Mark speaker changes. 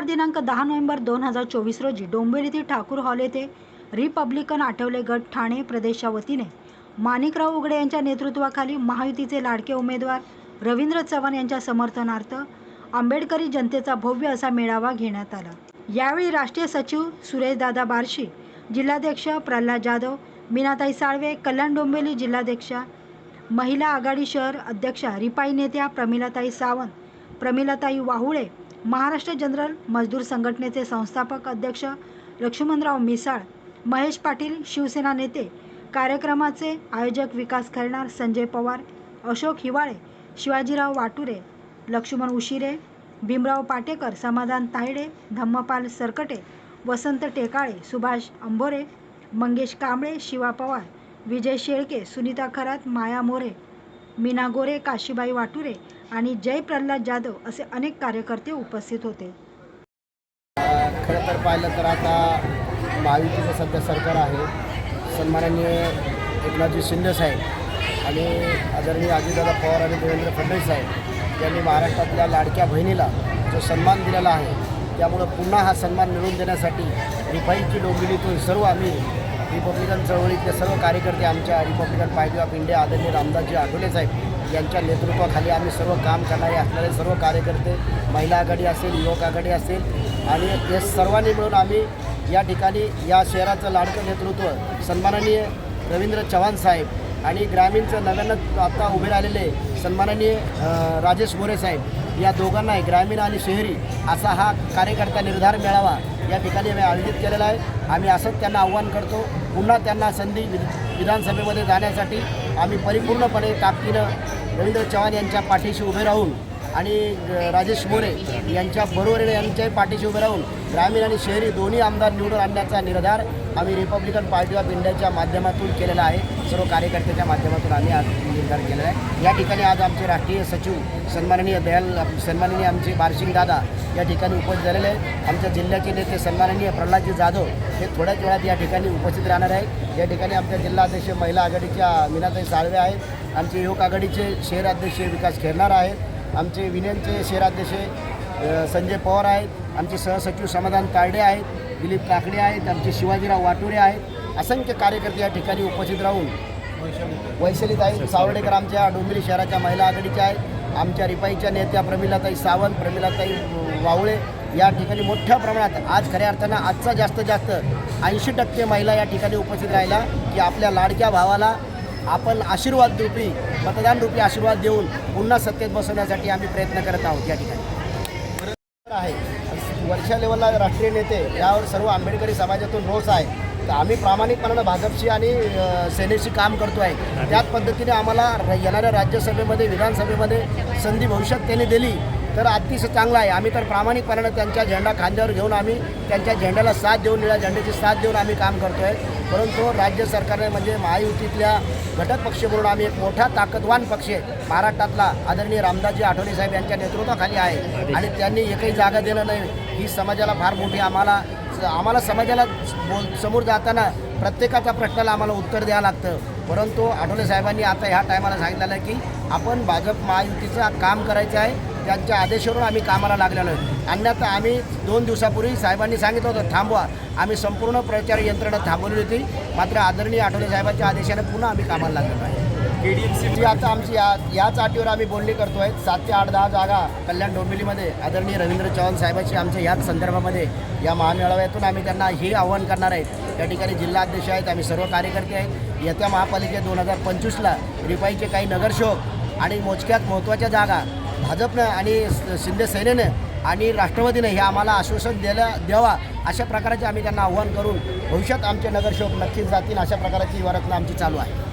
Speaker 1: गुरुवार दिनांक दहा नोव्हेंबर दोन हजार चोवीस रोजी डोंबिवलीतील ठाकूर हॉल येथे रिपब्लिकन आठवले गट ठाणे प्रदेशच्या वतीने माणिकराव उघडे यांच्या नेतृत्वाखाली महायुतीचे लाडके उमेदवार रवींद्र चव्हाण यांच्या समर्थनार्थ आंबेडकरी जनतेचा भव्य असा मेळावा घेण्यात आला. यावेळी राष्ट्रीय सचिव सुरेशदादा बार्शी जिल्हाध्यक्ष प्रल्हाद जाधव मीनाताई साळवे कल्याण डोंबिवली जिल्हाध्यक्षा महिला आघाडी शहर अध्यक्षा रिपाई नेत्या प्रमिलाताई सावंत प्रमिलाताई वाहुळे महाराष्ट्र जनरल मजदूर संघटनेचे संस्थापक अध्यक्ष लक्ष्मणराव मिसाळ महेश पाटील शिवसेना नेते कार्यक्रमाचे आयोजक विकास खैरनार संजय पवार अशोक हिवाळे शिवाजीराव वाटुरे लक्ष्मण उशिरे भीमराव पाटेकर समाधान तायडे धम्मपाल सरकटे वसंत टेकाळे सुभाष अंभोरे मंगेश कांबळे शिवा पवार विजय शेळके सुनीता खरात माया मोरे मीना गोरे काशीबाई वाटुरे आणि जय प्रल्हाद जाधव असे अनेक कार्यकर्ते उपस्थित होते.
Speaker 2: खरं तर पाहिलं तर आता महायुतीचं सध्या सरकार आहे. सन्माननीय एकनाथजी शिंदे साहेब आणि आदरणीय अजितदादा पवार आणि देवेंद्र फडणवीस साहेब यांनी महाराष्ट्रातल्या लाडक्या बहिणीला जो सन्मान दिलेला आहे त्यामुळं पुन्हा हा सन्मान मिळवून देण्यासाठी रिफाईची डोंबिवलीतून सर्व आम्ही रिपब्लिकन चळवळीतले सर्व कार्यकर्ते आमच्या रिपब्लिकन पार्टी ऑफ इंडिया आदरणीय रामदासजी आठवले साहेब यांच्या नेतृत्वाखाली आम्ही सर्व काम करणारे असणारे सर्व कार्यकर्ते महिला आघाडी असेल युवक आघाडी असेल आणि हे सर्वांनी मिळून आम्ही या ठिकाणी या शहराचं लाडकं नेतृत्व सन्माननीय रवींद्र चव्हाण साहेब आणि ग्रामीणचं नव्यानं आता उभे राहिलेले सन्माननीय राजेश मोरे साहेब या दोघांनाही ग्रामीण आणि शहरी असा हा कार्यकर्ता निर्धार मिळावा या ठिकाणी आम्ही आयोजित केलेला आहे. आम्ही असंच त्यांना आव्हान करतो. पुन्हा त्यांना संधी विधानसभेमध्ये जाण्यासाठी आम्ही परिपूर्णपणे ताकदीनं रवींद्र चव्हाण यांच्या पाठीशी उभे राहून आणि राजेश मोरे यांच्या बरोबर यांच्याही पाठीशी उभे राहून ग्रामीण आणि शहरी दोन्ही आमदार निवडून आणण्याचा निर्धार आम्ही रिपब्लिकन पार्टी ऑफ इंडियाच्या माध्यमातून केलेला आहे. सर्व कार्यकर्त्याच्या माध्यमातून आम्ही आज निर्धार केलेला आहे. या ठिकाणी आज आमचे राष्ट्रीय सचिव सन्माननीय दयाल सन्माननीय आमचे बारशिंग दादा या ठिकाणी उपस्थित झालेले आहेत. आमच्या जिल्ह्याचे नेते सन्माननीय प्रल्हादजी जाधव हे थोड्याच वेळात या ठिकाणी उपस्थित राहणार आहेत. या ठिकाणी आमच्या जिल्हा अध्यक्ष महिला आघाडीच्या मीनाताई साळवे आहेत. आमचे युवक आघाडीचे शहर अध्यक्ष विकास खेरणार आहेत. आमचे विनयनचे शहराध्यक्ष अध्यक्ष संजय पवार आहेत. आमचे सहसचिव समाधान तारडे आहेत. दिलीप काकडे आहेत. आमचे शिवाजीराव वाटुरे आहेत. असंख्य कार्यकर्ते या ठिकाणी उपस्थित राहून वैशालीताई सावर्डेकर आमच्या डोंबिवली शहराच्या महिला आघाडीच्या आहेत. आमच्या रिपाईच्या नेत्या प्रमिलाताई सावंत प्रमिलाताई वावळे या ठिकाणी मोठ्या प्रमाणात आज खऱ्या अर्थानं आजचा जास्तीत जास्त ऐंशी टक्के महिला या ठिकाणी उपस्थित राहिला की आपल्या लाडक्या भावाला आपण आशीर्वाद रूपी मतदान रूपी आशीर्वाद देऊन पुन्हा सत्तेत बसवण्यासाठी आम्ही प्रयत्न करत आहोत या ठिकाणी. आहे. वर्षा लेवलला राष्ट्रीय नेते यावर सर्व आंबेडकरी समाजातून रोष आहे. आम्ही प्रामाणिकपणानं भाजपशी आणि सेनेशी काम करतो आहे त्याच पद्धतीने आम्हाला येणाऱ्या राज्यसभेमध्ये विधानसभेमध्ये संधी भविष्यात त्यांनी दिली तर अतिशय चांगलं आहे. आम्ही तर प्रामाणिकपणानं त्यांच्या झेंडा खांद्यावर घेऊन आम्ही त्यांच्या झेंड्याला साथ देऊन निळ्या झेंड्याची साथ देऊन आम्ही काम करतो आहे परंतु राज्य सरकारने म्हणजे महायुतीतल्या घटक पक्ष म्हणून आम्ही एक मोठा ताकदवान पक्ष आहे. महाराष्ट्रातला आदरणीय रामदासजी आठवले साहेब यांच्या नेतृत्वाखाली आहे. आणि त्यांनी एकही जागा दिलं नाही. ही समाजाला फार मोठी आम्हाला आम्हाला समाजाला बोल समोर जाताना प्रत्येकाच्या प्रश्नाला आम्हाला उत्तर द्यावं लागतं. परंतु आठवले साहेबांनी आता ह्या टायमाला सांगितलेलं आहे की आपण भाजप महायुतीचं काम करायचं आहे. त्यांच्या आदेशावरून आम्ही कामाला लागलेलो आहे. अन्यथा आम्ही दोन दिवसापूर्वी साहेबांनी सांगितलं होतं थांबवा. आम्ही संपूर्ण प्रचार यंत्रणा थांबवली होती. मात्र आदरणीय आठवले साहेबांच्या आदेशाने पुन्हा आम्ही कामाला लागलेलो आहे. केडीएमसी डी आता आमची या याच अटीवर आम्ही बोलणी करतो आहे सात ते आठ दहा जागा कल्याण डोंबिवलीमध्ये. आदरणीय रवींद्र चव्हाण साहेबांची आमच्या याच संदर्भामध्ये या महामेळाव्यातून आम्ही त्यांना हे आव्हान करणार आहेत त्या ठिकाणी जिल्हा अध्यक्ष आहेत आम्ही सर्व कार्यकर्ते आहेत. येत्या महापालिकेत दोन हजार पंचवीसला रिपाईचे काही नगरसेवक आणि मोजक्यात महत्त्वाच्या जागा भाजपनं आणि शिंदे सेनेनं आणि राष्ट्रवादीनं हे आम्हाला आश्वासन द्यायला द्यावा अशा प्रकारचे आम्ही त्यांना आव्हान करून भविष्यात आमचे नगरसेवक नक्कीच जातील अशा प्रकारची वारतना आमची चालू आहे.